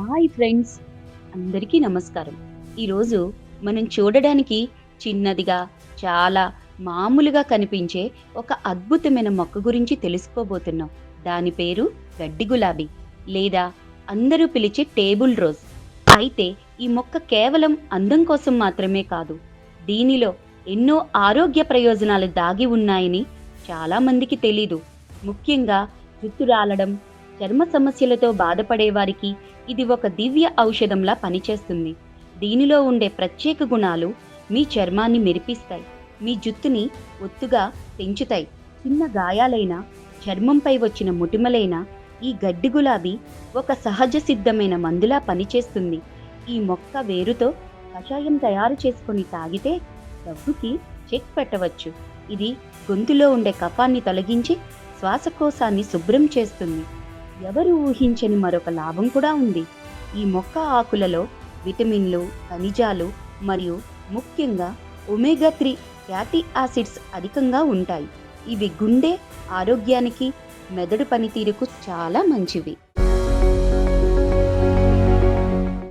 Hi friends అందరికీ నమస్కారం. ఈరోజు మనం చూడడానికి చిన్నదిగా చాలా మామూలుగా కనిపించే ఒక అద్భుతమైన మొక్క గురించి తెలుసుకోబోతున్నాం. దాని పేరు గడ్డి గులాబీ లేదా అందరూ పిలిచే టేబుల్ రోజ్. అయితే ఈ మొక్క కేవలం అందం కోసం మాత్రమే కాదు దీనిలో ఎన్నో ఆరోగ్య ప్రయోజనాలు దాగి ఉన్నాయని చాలామందికి తెలీదు. ముఖ్యంగా జుట్టు రాలడం చర్మ సమస్యలతో బాధపడే వారికి ఇది ఒక దివ్య ఔషధంలా పనిచేస్తుంది. దీనిలో ఉండే ప్రత్యేక గుణాలు మీ చర్మాన్ని మెరిపిస్తాయి. మీ జుట్టుని ఒత్తుగా పెంచుతాయి చిన్న గాయాలైన చర్మంపై వచ్చిన ముటిమలైన ఈ గడ్డి గులాబీ ఒక సహజ సిద్ధమైన మందులా పనిచేస్తుంది. ఈ మొక్క వేరుతో కషాయం తయారు చేసుకొని తాగితే దగ్గుకి చెక్ పెట్టవచ్చు. ఇది గొంతులో ఉండే కఫాన్ని తొలగించి శ్వాసకోశాన్ని శుభ్రం చేస్తుంది. ఎవరు ఊహించని మరొక లాభం కూడా ఉంది. ఈ మొక్క ఆకులలో విటమిన్లు ఖనిజాలు మరియు ముఖ్యంగా ఒమేగా త్రీ ఫ్యాటీ యాసిడ్స్ అధికంగా ఉంటాయి. ఇవి గుండె ఆరోగ్యానికి మెదడు పనితీరుకు చాలా మంచివి.